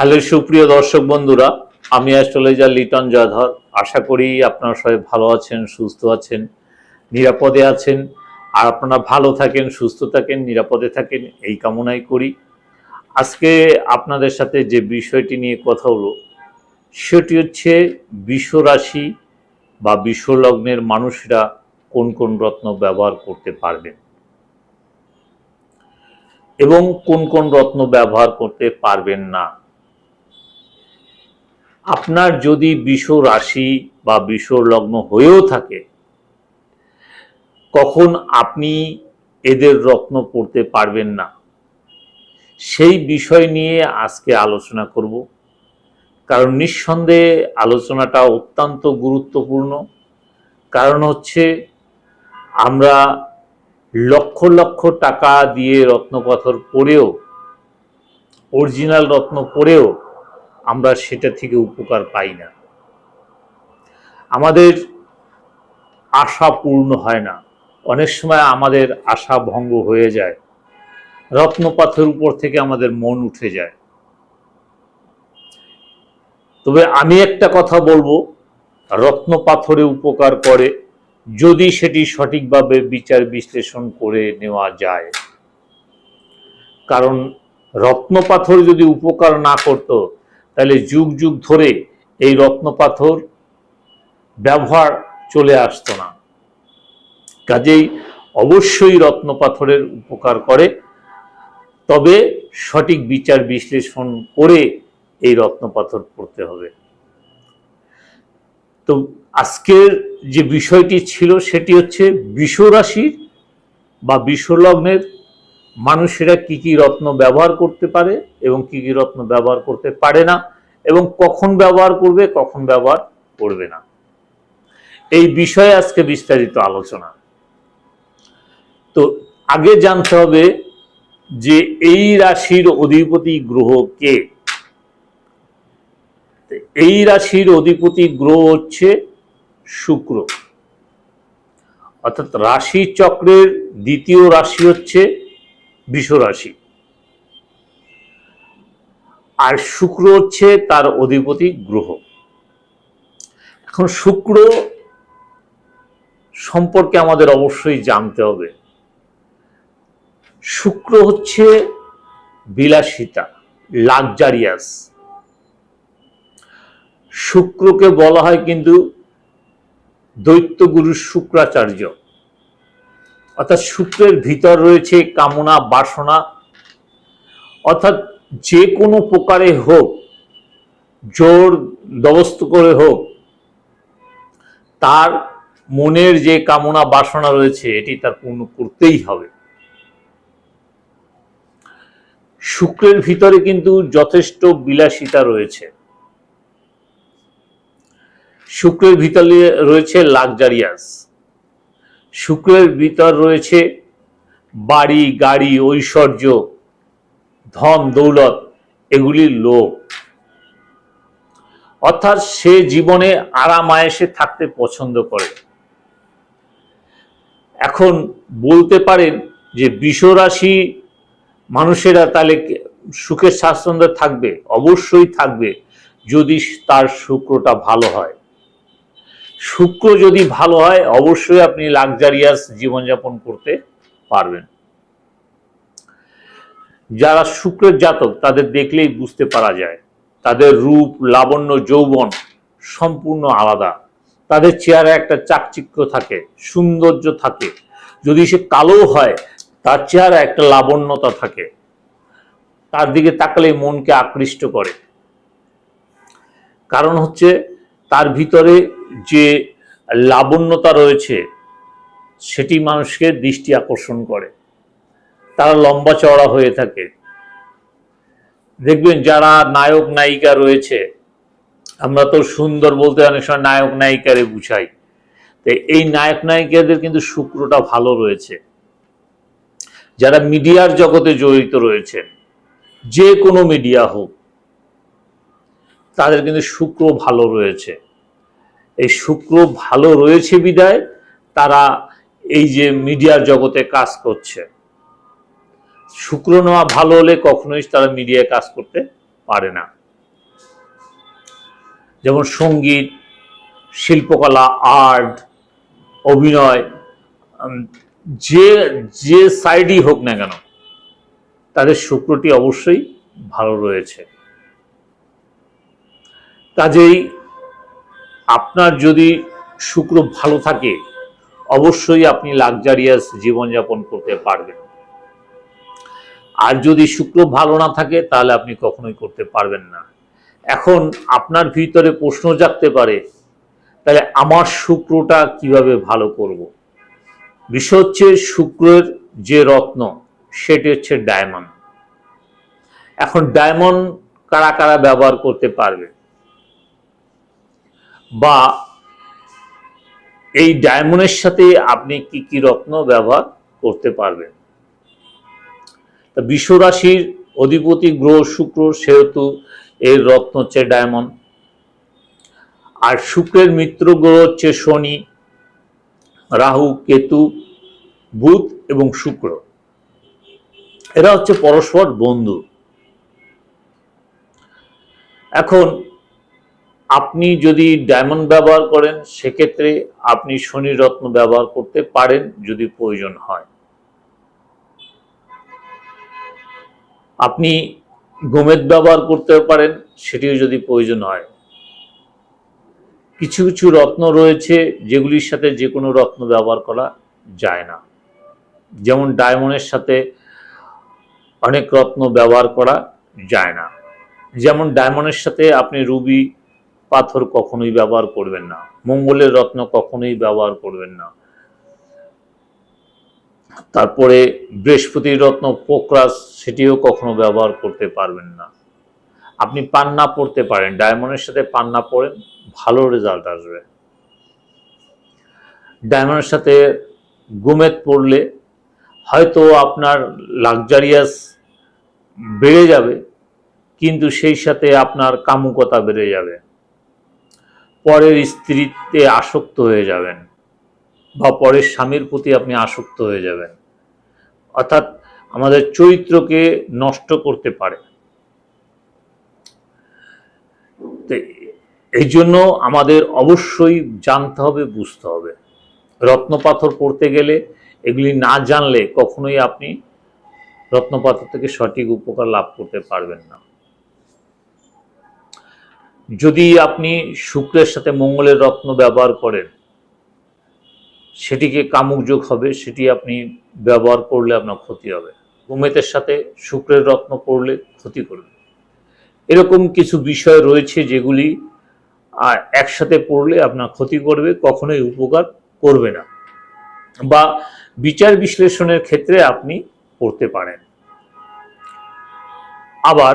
Hello সুপ্রিয় দর্শক বন্ধুরা, আমি অ্যাস্ট্রোলজার লিটন জয়ধর আশা করি আপনারা সবাই ভালো আছেন, সুস্থ আছেন, নিরাপদে আছেন। আর আপনারা ভালো থাকেন, সুস্থ থাকেন, নিরাপদে থাকেন, এই কামনাই করি। আজকে আপনাদের সাথে যে বিষয়টি নিয়ে কথা হলো, সেটি হচ্ছে বিশ্বরাশি বা বিশ্বলগ্নের মানুষরা কোন কোন রত্ন ব্যবহার করতে পারবেন এবং কোন কোন রত্ন ব্যবহার করতে পারবেন না। আপনার যদি বিষ রাশি বা বিষ লগ্ন হয়েও থাকে, কখন আপনি এদের রত্ন পড়তে পারবেন না? সেই বিষয় নিয়ে আজকে আলোচনা করব। কারণ নিঃসন্দেহে আলোচনাটা অত্যন্ত গুরুত্বপূর্ণ। কারণ হচ্ছে, আমরা লক্ষ লক্ষ টাকা দিয়ে রত্নপাথর পড়েও, অরিজিনাল রত্ন পড়েও আমরা সেটা থেকে উপকার পাই না। আমাদের আশা পূর্ণ হয় না। অনেক সময় আমাদের আশা ভঙ্গ হয়ে যায়। রত্নপাথের উপর থেকে আমাদের মন উঠে যায়। তবে আমি একটা কথা বলব, রত্নপাথরে উপকার করে যদি সেটি সঠিকভাবে বিচার বিশ্লেষণ করে নেওয়া যায়। কারণ রত্নপাথর যদি উপকার না করতো তাহলে যুগ যুগ ধরে এই রত্নপাথর ব্যবহার চলে আসতো না। কাজেই অবশ্যই রত্নপাথরের উপকার করে। তবে সঠিক বিচার বিশ্লেষণ করে এই রত্নপাথর পড়তে হবে। তো আজকের যে বিষয়টি ছিল সেটি হচ্ছে বিশ্বরাশির বা বিশ্বলগ্নের মানুষেরা কি কি রত্ন ব্যবহার করতে পারে এবং কি কি রত্ন ব্যবহার করতে পারে না এবং কখন ব্যবহার করবে, কখন ব্যবহার করবে না? এই বিষয়ে আজকে বিস্তারিত আলোচনা। তো আগে জানতে হবে যে এই রাশির অধিপতি গ্রহ কে? এই রাশির অধিপতি গ্রহ হচ্ছে শুক্র। অর্থাৎ রাশি চক্রের দ্বিতীয় রাশি হচ্ছে রাশি আর শুক্র হচ্ছে তার অধিপতি গ্রহ। এখন শুক্র সম্পর্কে আমাদের অবশ্যই জানতে হবে। শুক্র হচ্ছে বিলাসিতা লাকজারিয়াস শুক্রকে বলা হয় কিন্তু দৈত্যগুরু শুক্রাচার্য। অর্থাৎ শুক্রের ভিতর রয়েছে কামনা, বাসনা। অর্থাৎ যে কোনো প্রকারে হোক, জোর দবস্ত করে হোক, তার মনের যে কামনা, বাসনা রয়েছে, এটি তার পূর্ণ করতেই হবে। শুক্রের ভিতরে কিন্তু যথেষ্ট বিলাসিতা রয়েছে। শুক্রের ভিতরে রয়েছে লাকজারিয়াস শুক্রের ভিতর রয়েছে বাড়ি, গাড়ি, ঐশ্বর্য ধন দৌলত এগুলির লোভ অর্থাৎ সে জীবনে আরাম আয়েসে থাকতে পছন্দ করে। এখন বলতে পারেন যে বিশ্বরাশি মানুষেরা তাহলে সুখের স্বাচ্ছন্দ্যে থাকবে, অবশ্যই থাকবে, যদি তার শুক্রটা ভালো হয়। শুক্র যদি ভালো হয়, অবশ্যই আপনি লাক্সারিয়াস জীবনযাপন করতে পারবেন। যারা শুক্রের জাতক, তাদের দেখলেই বুঝতে পারা যায়। তাদের রূপ, লাবণ্য, যৌবন সম্পূর্ণ আলাদা। তাদের চেহারা একটা চাকচিক্য থাকে, সৌন্দর্য থাকে। যদি সে কালো হয়, তার চেহারা একটা লাবণ্যতা থাকে। তার দিকে তাকালে মনকে আকৃষ্ট করে। কারণ হচ্ছে, তার ভিতরে যে লাবণ্যতা রয়েছে, সেটি মানুষকে দৃষ্টি আকর্ষণ করে। তারা লম্বা চওড়া হয়ে থাকে। দেখবেন যারা নায়ক নায়িকা রয়েছে, আমরা তো সুন্দর বলতে অনেক সময় নায়ক নায়িকারে বুঝাই। তো এই নায়ক নায়িকাদের কিন্তু শুক্রটা ভালো রয়েছে। যারা মিডিয়ার জগতে জড়িত রয়েছে, যে কোনো মিডিয়া হোক, তাদের কিন্তু শুক্র ভালো রয়েছে। এই শুক্র ভালো রয়েছে বিদায়, তারা এই যে মিডিয়ার জগতে কাজ করছে। শুক্র নেওয়া ভালো হলে কখনোই তারা মিডিয়ায় কাজ করতে পারে না। যেমন সংগীত, শিল্পকলা, আর্ট, অভিনয় যে যে সাইডই হোক না কেন, তাদের শুক্রটি অবশ্যই ভালো রয়েছে। কাজেই আপনার যদি শুক্র ভালো থাকে, অবশ্যই আপনি লাক্সারিয়াস জীবনযাপন করতে পারবেন। আর যদি শুক্র ভালো না থাকে, তাহলে আপনি কখনোই করতে পারবেন না। এখন আপনার ভিতরে প্রশ্ন জাগতে পারে, তাহলে আমার শুক্রটা কীভাবে ভালো করব? বিষয় হচ্ছে শুক্রের যে রত্ন, সেটি হচ্ছে ডায়মন্ড এখন ডায়মন্ড কারা কারা ব্যবহার করতে পারবে? বা এই ডায়মন্ডের সাথে আপনি কি কি রত্ন ব্যবহার করতে পারবেন? বিশ্বরাশির অধিপতি গ্রহ শুক্র সেহেতু এর রত্ন হচ্ছে ডায়মন্ড। আর শুক্রের মিত্র গ্রহ হচ্ছে শনি, রাহু, কেতু, বুধ এবং শুক্র। এরা হচ্ছে পরস্পর বন্ধু। এখন আপনি যদি ডায়মন্ড ব্যবহার করেন, সেক্ষেত্রে আপনি শনি রত্ন ব্যবহার করতে পারেন যদি প্রয়োজন হয়। আপনি গোমেদ ব্যবহার করতে পারেন, সেটিও যদি প্রয়োজন হয়। কিছু কিছু রত্ন রয়েছে যেগুলির সাথে যে কোনো রত্ন ব্যবহার করা যায় না। যেমন ডায়মন্ডের সাথে অনেক রত্ন ব্যবহার করা যায় না। যেমন ডায়মন্ডের সাথে আপনি রুবি পাথর কখনোই ব্যবহার করবেন না। মঙ্গলের রত্ন কখনোই ব্যবহার করবেন না। তারপরে বৃহস্পতির রত্ন পোকরাস সেটিও কখনো ব্যবহার করতে পারবেন না। আপনি পান্না পড়তে পারেন, ডায়মন্ডের সাথে পান্না পড়েন, ভালো রেজাল্ট আসবে। ডায়মন্ডের সাথে গুমেত পড়লে হয়তো আপনার লাক্সারিয়াস বেড়ে যাবে, কিন্তু সেই সাথে আপনার কামুকতা বেড়ে যাবে। পরের স্ত্রীতে আসক্ত হয়ে যাবেন বা পরের স্বামীর প্রতি আপনি আসক্ত হয়ে যাবেন। অর্থাৎ আমাদের চরিত্রকে নষ্ট করতে পারে। এই জন্য আমাদের অবশ্যই জানতে হবে, বুঝতে হবে। রত্নপাথর পড়তে গেলে এগুলি না জানলে কখনোই আপনি রত্নপাথর থেকে সঠিক উপকার লাভ করতে পারবেন না। যদি আপনি শুক্রের সাথে মঙ্গলের রত্ন ব্যবহার করেন, সেটিকে কামুক যোগ হবে, সেটি আপনি ব্যবহার করলে আপনার ক্ষতি হবে। গোমেতের সাথে শুক্রের রত্ন করলে ক্ষতি করবে। এরকম কিছু বিষয় রয়েছে যেগুলি একসাথে পড়লে আপনার ক্ষতি করবে, কখনোই উপকার করবে না। বা বিচার বিশ্লেষণের ক্ষেত্রে আপনি পড়তে পারেন। আবার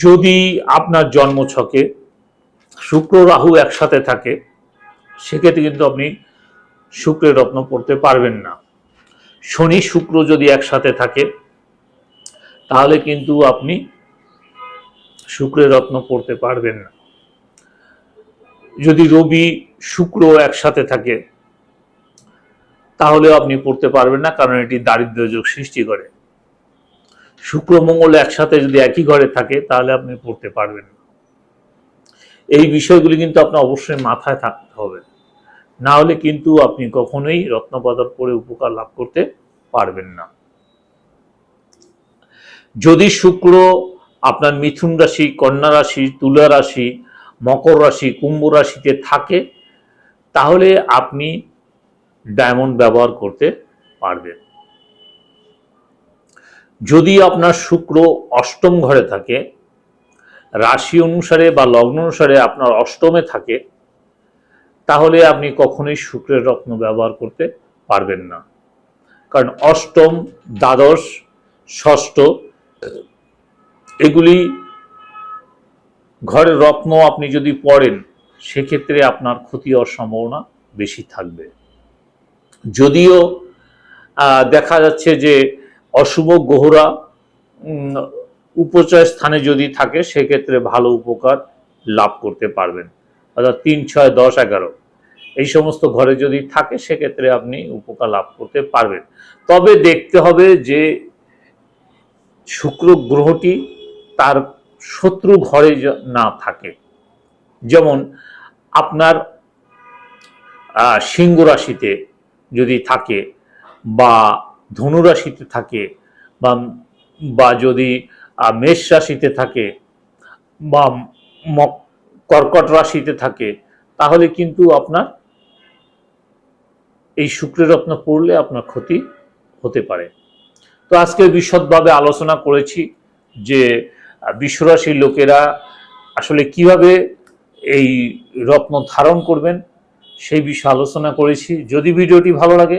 যদি আপনার জন্মছকে শুক্র রাহু একসাথে থাকে, সেক্ষেত্রে কিন্তু আপনি শুক্রের রত্ন পড়তে পারবেন না। শনি শুক্র যদি একসাথে থাকে, তাহলে কিন্তু আপনি শুক্রের রত্ন পড়তে পারবেন না। যদি রবি শুক্র একসাথে থাকে, তাহলেও আপনি পড়তে পারবেন না, কারণ এটি দারিদ্র্য যোগ সৃষ্টি করে। শুক্র মঙ্গল একসাথে যদি একই ঘরে থাকে, তাহলে আপনি পড়তে পারবেন না। এই বিষয়গুলি কিন্তু আপনার অবশ্যই মাথায় থাকতে হবে। না হলে কিন্তু আপনি কখনোই রত্নপাথর পরে উপকার লাভ করতে পারবেন না। যদি শুক্র আপনার মিথুন রাশি, কন্যা রাশি, তুলা রাশি, মকর রাশি, কুম্ভ রাশিতে থাকে, তাহলে আপনি ডায়মন্ড ব্যবহার করতে পারবেন। যদি আপনার শুক্র অষ্টম ঘরে থাকে রাশি অনুসারে বা লগ্ন অনুসারে আপনার অষ্টমে থাকে, তাহলে আপনি কখনোই শুক্রের রত্ন ব্যবহার করতে পারবেন না। কারণ অষ্টম, দ্বাদশ, ষষ্ঠ, এগুলি ঘরের রত্ন আপনি যদি পড়েন, সেক্ষেত্রে আপনার ক্ষতি হওয়ার সম্ভাবনা বেশি থাকবে। যদিও দেখা যাচ্ছে যে অশুভ গ্রহরা উপচয় স্থানে যদি থাকে, সেক্ষেত্রে ভালো উপকার লাভ করতে পারবেন। অর্থাৎ তিন, ছয়, দশ, এগারো, এই সমস্ত ঘরে যদি থাকে, সেক্ষেত্রে আপনি উপকার লাভ করতে পারবেন। তবে দেখতে হবে যে শুক্র গ্রহটি তার শত্রু ঘরে না থাকে। যেমন আপনার সিংহ রাশিতে যদি থাকে বা ধনুরাশিতে থাকে, বা বা যদি আহ, মেষ রাশিতে থাকে বা কর্কট রাশিতে থাকে তাহলে কিন্তু আপনার এই শুক্রের রত্ন পড়লে আপনার ক্ষতি হতে পারে। তো আজকে বিশদভাবে আলোচনা করেছি যে বিশ্বরাশির লোকেরা আসলে কীভাবে এই রত্ন ধারণ করবেন সেই বিষয়ে আলোচনা করেছি। যদি ভিডিওটি ভালো লাগে